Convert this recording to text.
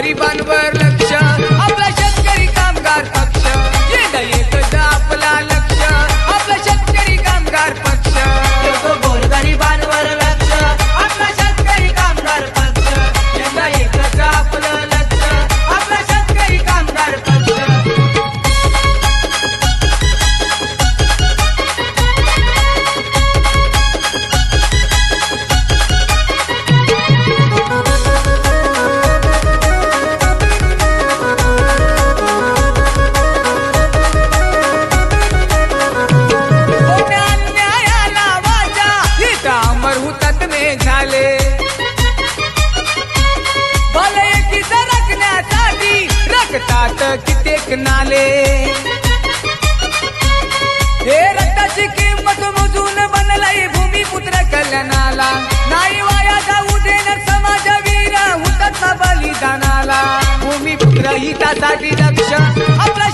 गोरगरिबांवर हुतात्मे झाले भले की सरकण्यासाठी रक्तात कित्येक नाले. हे रक्ताची किंमत मोजून बनलाय भूमिपुत्र कल्याणाला. नाही वाया जाऊ देणार समाज वीर हुतात्मा बलिदानाला. भूमिपुत्र हितासाठी लक्ष आपला